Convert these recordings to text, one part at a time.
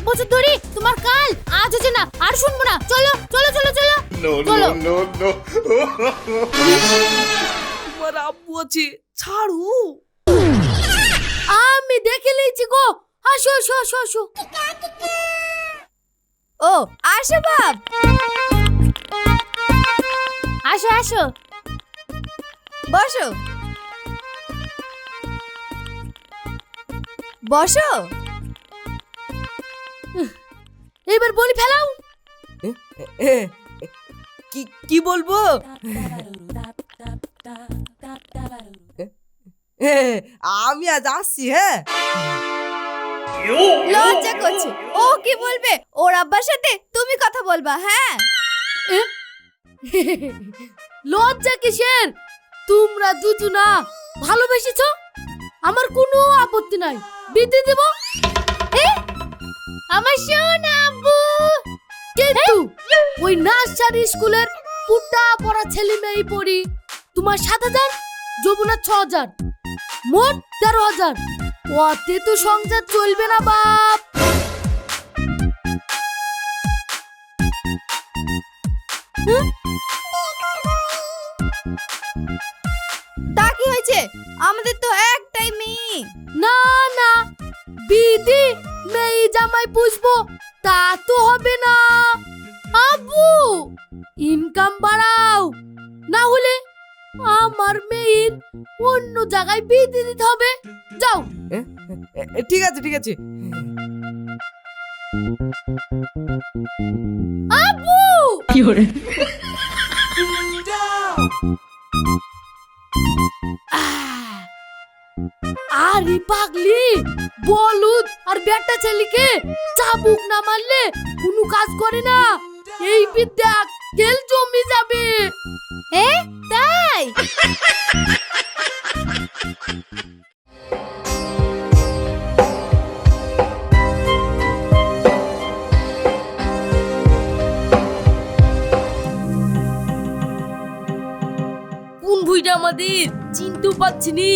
এক বছর ধরে তোমার কাল আজ হচ্ছে না আর শুনব না। চলো চলো চলো চলো। চলো. তোমার আব্বু আছে ছাড়ু। আমি দেখে নিয়েছি গো। আসো আসো আসো আসো। ও আসো বাপ। আসো আসো। বসো। বসো? এবার বলি ফেলাও। কি কি বলব? আমি আজ আসছি হ্যাঁ? লজ্জা করছে। ও কি বলবে? ওর আব্বার সাথে তুমি কথা বলবা হ্যাঁ? লজ্জা কিসের? তোমরা দুজনা ভালোবেসেছো? আমার কোনো আপত্তি নাই। বিদ্যে দেব? আমার সোনা আব্বু। কিন্তু ওই নার্সারি স্কুলের পুটা পড়া ছেলে মেয়ে পড়ি তোমার সাত হাজার যমুনা ছ হাজার মোট তেরো হাজার। ওতে তো সংসার চলবে না বাপ। তা কি হয়েছে? আমাদের তো একটাই মেয়ে। না না দিদি মেয়ে জামাই পুষবো তা তো হবে না। আব্বু ইনকাম বাড়াও। না হলে আমার মেয়ের অন্য জায়গায় বিয়ে দিতে হবে। যাও। ঠিক আছে ঠিক আছে। আব্বু! আহ, আরে পাগলি বলুদ আর বেটা ছেলেকে চাবুক না মারলে কোনো কাজ করে না। এই বিদ্যা তেল জমি যাবে। এ তাই? কোন ভুইটা আমাদের? চিনতেও পাচ্ছি নি।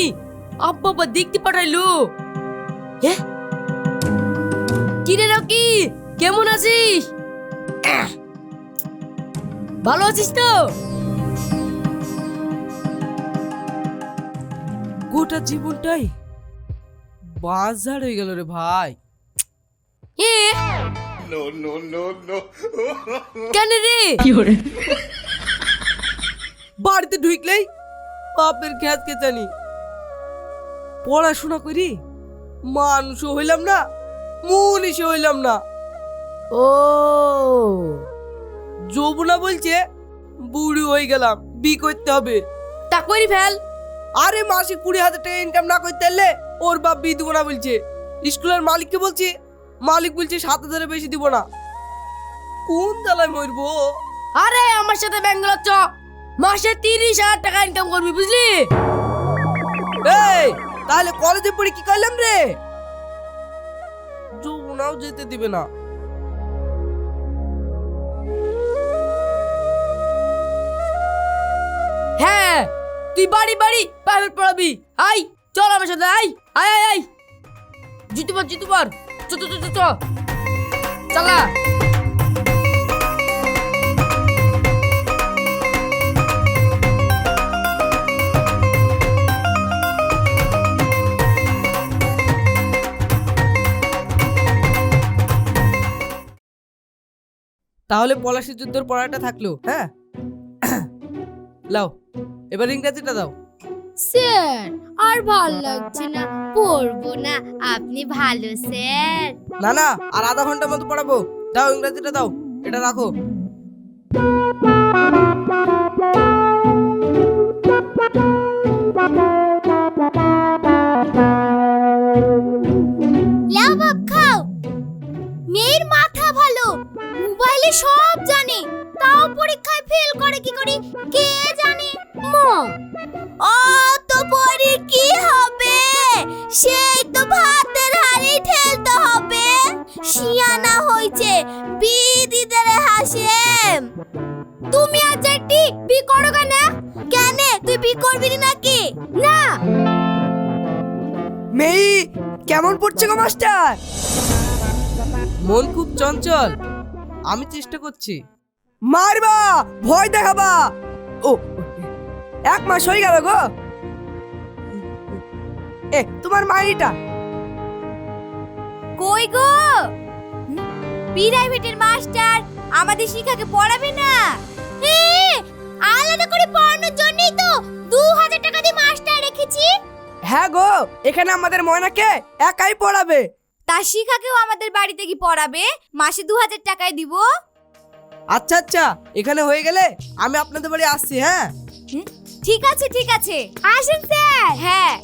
আব্বা আব্বা দেখতে পাঠাইলো। কিরে রকি কেমন আছিস! ভালো আছিস তো? গোটা জীবনটাই বাজার হয়ে গেল রে ভাই. কেন রে? বাড়িতে ঢুকলেই বাপের খ্যাত কে জানি পড়াশোনা করি মানুষও হইলাম না মনীষও হইলাম না। ও। যৌবনা বলছে বুড়ি হয়ে গেলাম বি করতে হবে। তা করি ফেল। আরে মাসে কুড়ি হাজার টাকা ইনকাম না করতে পারলে ওর বাপ বি দিব না বলছে। স্কুলের মালিককে বলছি? মালিক বলছে সাত হাজারের বেশি দিব না। কোন জ্বালায় মরবো? আরে আমার সাথে ব্যাঙ্গালোর চ মাসে তিরিশ হাজার টাকা ইনকাম করবি বুঝলি? এই তাহলে কলেজে পড়ে কি করলাম রে? যৌবনাও যেতে দিবে না। হ্যাঁ তুই বাড়ি বাড়ি প্রাইভেট পড়াবি। আই চল আমার সাথে আই আই আই আই জিতু পার জিতু পার চ চ চ চ চ। চালা। তাহলে পলাশি যুদ্ধর পড়াটা থাকল হ্যাঁ? লাও এবার ইংরেজিটা দাও। স্যার আর ভালো লাগছে না পড়ব না। আপনি ভালো স্যার। না না আর আধা ঘণ্টার মতো পড়াবো। দাও ইংরেজিটা দাও এটা রাখো। খাও। মেয়ের সব জানে। তাও পরীক্ষায় ফেল করে কি করি? কে জানে? মা। ও তো পরে কি হবে? সেই তো ভাতের হাড়ি ঠেলতে হবে। শিয়ানা হইছে বিদিদের হাসে তুমি আজ একটি বি করো কেন কেন করবি না নাকি? না। মেয়ে কেমন পড়ছে গো মাস্টার? মন খুব চঞ্চল। আমি চেষ্টা করছি। মারবা! ভয় দেখাবা! ও এক মাস হয়ে গেল গো। এ তোমার মাইরিটা? কই গো? প্রাইভেটের মাস্টার আমাদের শিখাকে পড়াবে না। আলাদা করে পড়ানোর জন্যই তো দু হাজার টাকা দিয়ে মাস্টার রেখেছি। হ্যাঁ গো এখানে আমাদের ময়নাকে একাই পড়াবে। তা শিখাকেও আমাদের বাড়িতে কি পড়াবে? মাসে দু হাজার টাকায় দিব। আচ্ছা আচ্ছা এখানে হয়ে গেলে আমি আপনাদের বাড়ি আসছি হ্যাঁ? ঠিক আছে ঠিক আছে। আসেন স্যার। হ্যাঁ।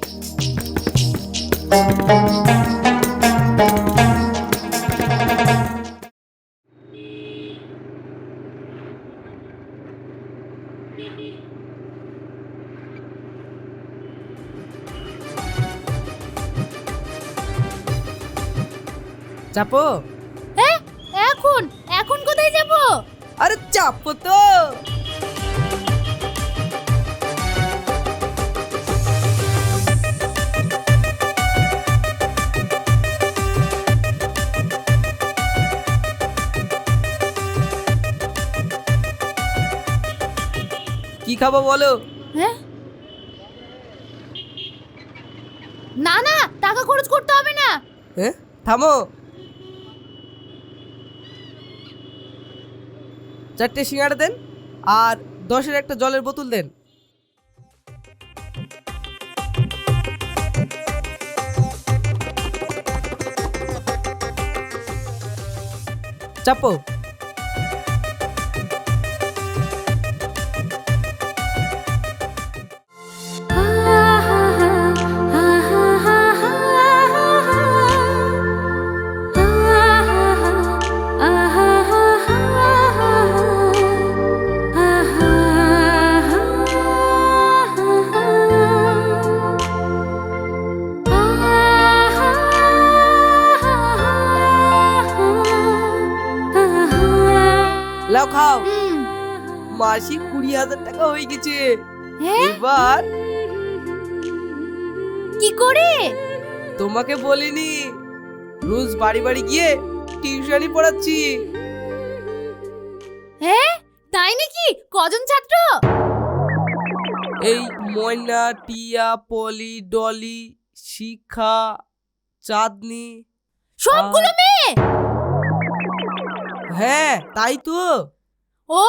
চাপো হ্যাঁ এখন এখন কোথায় যাব? আরে চাপো তো। কি খাব বলো? হ্যাঁ না না টাকা খরচ করতে হবে না। হ্যাঁ থামো। চারটে সিঙ্গাড়া দেন আর দশের একটা জলের বোতল দেন। চাপো। খাও মাসিক কুড়ি হাজার টাকা হয়ে গেছে। হ্যাঁ? এবার কি করে? তোমাকে বলিনি রোজ বাড়ি বাড়ি গিয়ে টিউশনই পড়াচ্ছি। হ্যাঁ? তাই নাকি? কজন ছাত্র? এই ময়না টিয়া পলি ডলি শিখা চাঁদনি সবগুলো মেয়ে? হ্যাঁ তাই তো। ও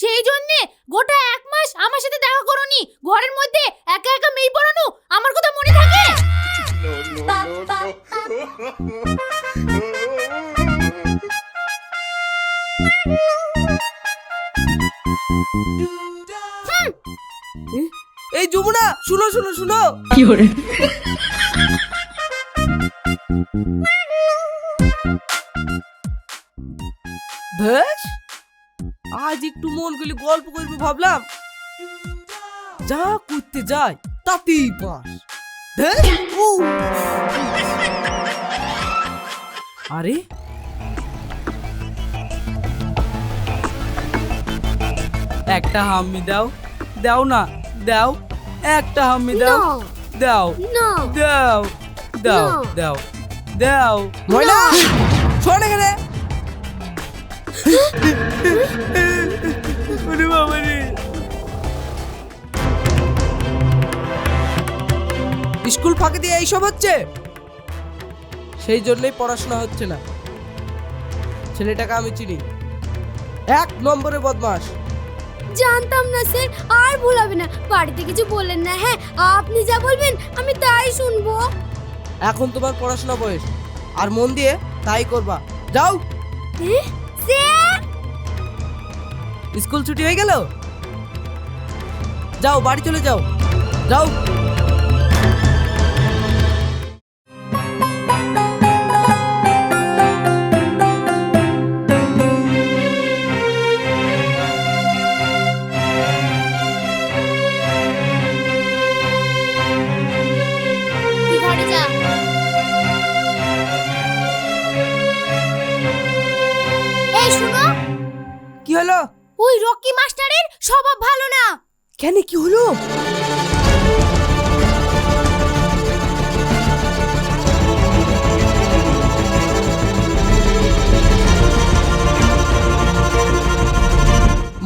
সেই জন্যে গোটা এক মাস আমার সাথে দেখা করনি। ঘরের মধ্যে একা একা মেয়ে পড়ানো আমার কথা মনে থাকে. এই যমুনা শুনো শুনো শুনো। বেশ আজ একটু মন করলে গল্প করব ভাবলাম। যা করতে যাই তাতেই পাস। আরে। একটা হাম্মি দাও। দাও না দাও। একটা হাম্মি দাও। দাও। দাও। দাও দাও। দাও। ময়না শোন এখানে। ওরে বাবা রে। স্কুল ফাঁকি দিয়ে এইসব হচ্ছে? সেই জন্যই পড়াশোনা হচ্ছে না। ছেলেটাকে আমি চিনি। এক নম্বরে বদমাস জানতাম না স্যার আর ভুল হবে না। বাড়িতে কিছু বললেন না হ্যাঁ? আপনি যা বলবেন আমি তাই শুনব। এখন তোমার পড়াশোনা বয়স। আর মন দিয়ে তাই করবা। যাও। স্যার! স্কুল ছুটি হয়ে গেল? যাও বাড়ি চলে যাও। যাও।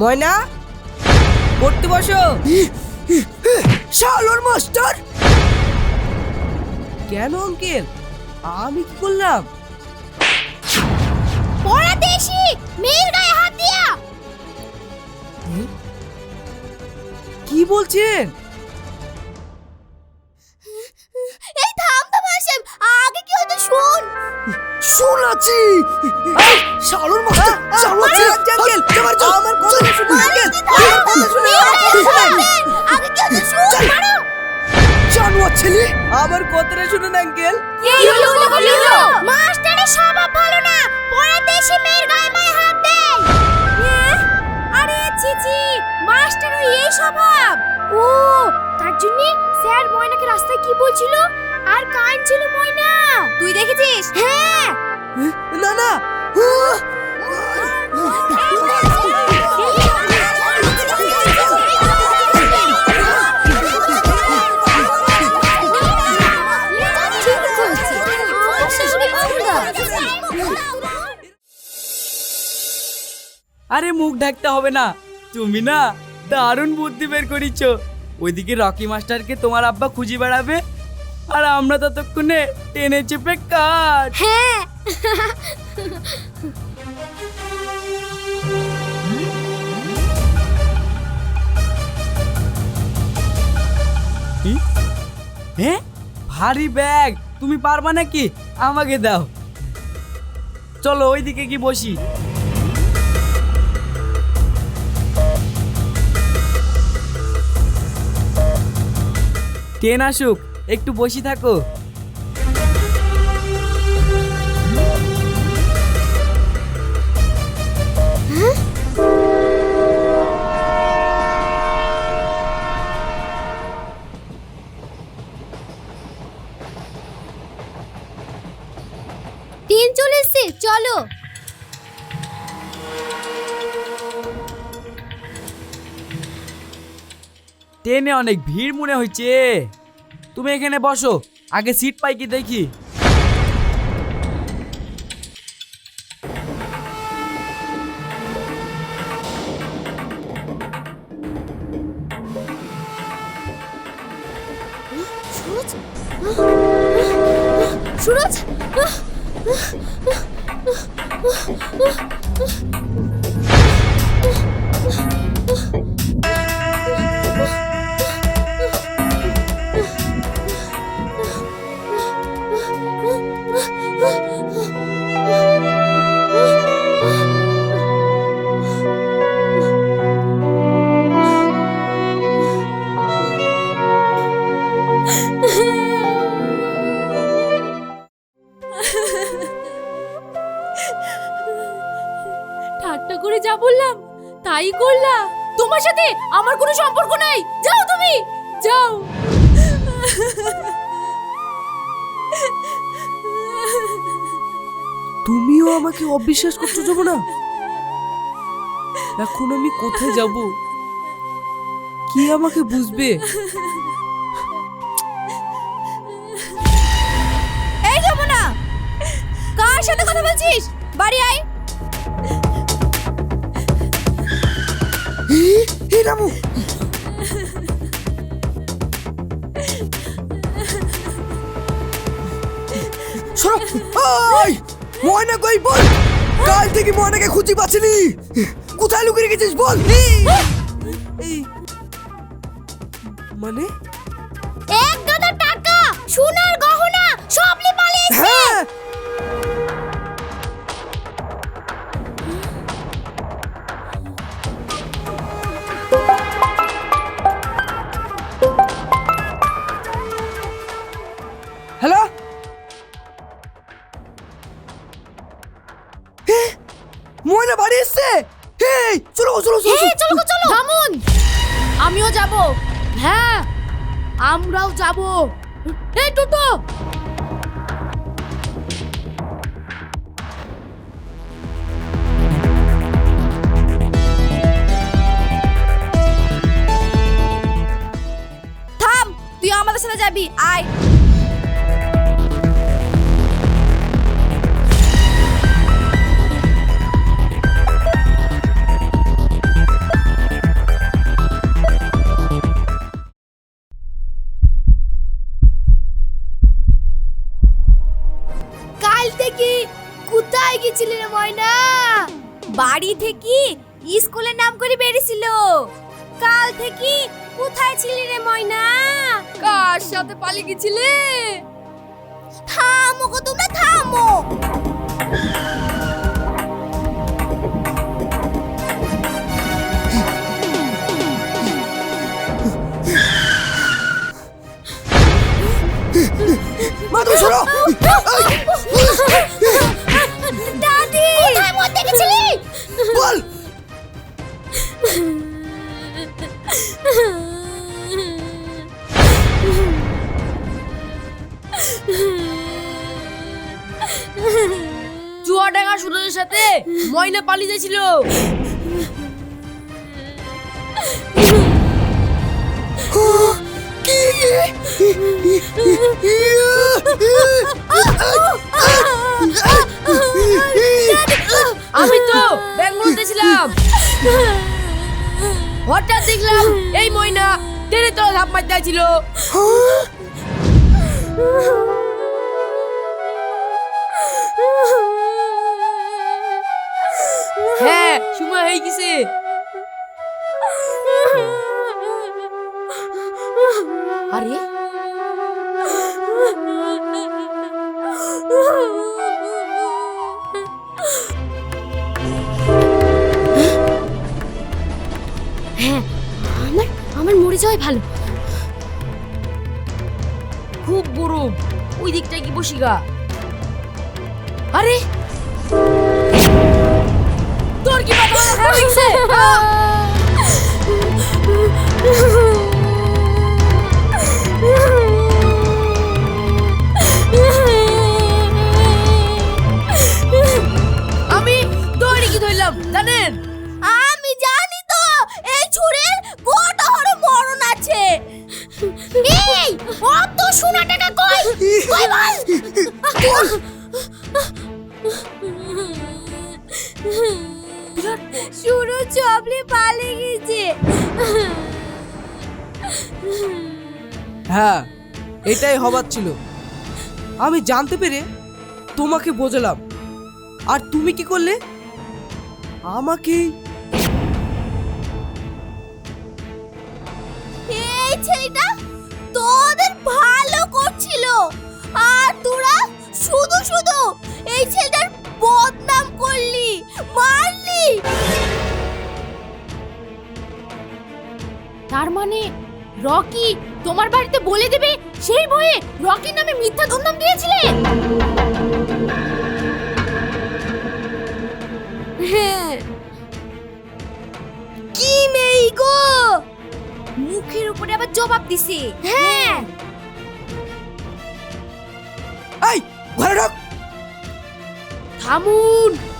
ময়না পড়তে বসো। শালোর মাস্টার। কেন অঙ্কেল আমি কি করলাম? পড়া এসি মেয়ের গায়ে হাত দিয়া। কি বলছেন? থাম আগে কি হতো শুন? শোনাচ্ছি শালোর শালোর আঙ্কেল তোমার আমার কথা শুনুন আঙ্কেল আমার কথা শুনুন আমার কথা শুনুন আগে কি হতো শুন জানোয়ার ছেলে। আমার কথাটা শুনুন আঙ্কেল? কি হলো হলো মাস্টারের স্বভাব ভালো না। পড়াতে এসে মেয়ের গায়ে মায়ে হাত দেয়। আরে চিচি মাস্টার ওই এই স্বভাব। ও তার জন্য স্যার ময়নাকে রাস্তায় কি বলছিল? আর কান ছিল ময়না। তুই দেখেছিস? হ্যাঁ। না না। আরে মুখ ঢাকতে হবে না। তুমি না দারুণ বুদ্ধি বের করিছো। ওইদিকে রকি মাস্টারকে তোমার আব্বা খুঁজে বেড়াবে আর আমরা ততক্ষণে টেনে চেপে কাট। হ্যাঁ। হ্যাঁ ভারী ব্যাগ। তুমি পারবা নাকি? আমাকে দাও। চলো ওইদিকে কি বসি। ট্রেন আসুক। একটু বসি থাকো। ট্রেন চলে এসছে চলো। ট্রেনে অনেক ভিড় মনে হচ্ছে তুমি এখানে বসো। আগে সিট পাই কি দেখি। সুরজ? সুরজ? তাই করলা? তোমার সাথে আমার কোনো সম্পর্ক নাই। যাও তুমি! যাও! তুমিও আমাকে অবিশ্বাস করছ যাব না এখন আমি কোথায় যাব? কি আমাকে বুঝবে? এই যাব না কার সাথে কথা বলছিস? বাড়ি আয়। এ রামু সরো ময়না কই বল? কাল থেকে ময়নাকে খুঁজে পাচ্ছিলি। কোথায় লুকিয়ে রেখেছিস বল? মানে? এক গাদা টাকা সোনার হ্যালো? ময়না বাড়ি এসছে? এই চলো চলো চলো চলো। গো, চলো। থামুন। আমিও যাব। হ্যাঁ আমরাও যাব। এই টোটো। থাম তুই আমাদের সাথে যাবি আয়। বাড়ি থেকে স্কুলের নাম করে বেরিয়েছিল। কাল থেকে কোথায় ছিলি রে ময়না? কার সাথে পালিয়ে গেছিলে? থামো গো তোমরা থামো। মা সরো। ময়না পালিয়ে যাচ্ছিল আমি তো বেঙ্গলুরুতে ছিলাম। হঠাৎ দেখলাম এই ময়না টেনে তো ধাপ মারতে ছিল হ্যাঁ সময় হয়ে গেছে আরে আমার আমার মরে যাওয়াই ভালো খুব গরম ওই দিকটায় কি বসি গা আরে তোর কি মাথা খারাপ হয়েছে আমি দৌড়ে কি ধরলাম জানেন? আমি জানি তো এই ছুরির গোটা হরে মরণ আছে। এই অত সোনা টাকা কই? কই বল? শুরু চবলি পালিয়ে গেছে। হ্যাঁ এটাই হবার ছিল। আমি জানতে পেরে তোমাকে বোঝালাম। আর তুমি কি করলে? আমাকে এই ছেলেটা তোদের ভালো করছিল। আর তোরা শুধু শুধু এই ছেলেটার বদনাম করলি মারলি। তার মানে রকি তোমার বাড়িতে বলে দেবে সেই ভয়ে রকির নামে মিথ্যা দুর্নাম দিয়েছিলে? হ্যাঁ। কি মেয়ে গো? মুখের উপরে আবার জবাব দিছে। হ্যাঁ। এই ঘরে ঢোক। থামুন।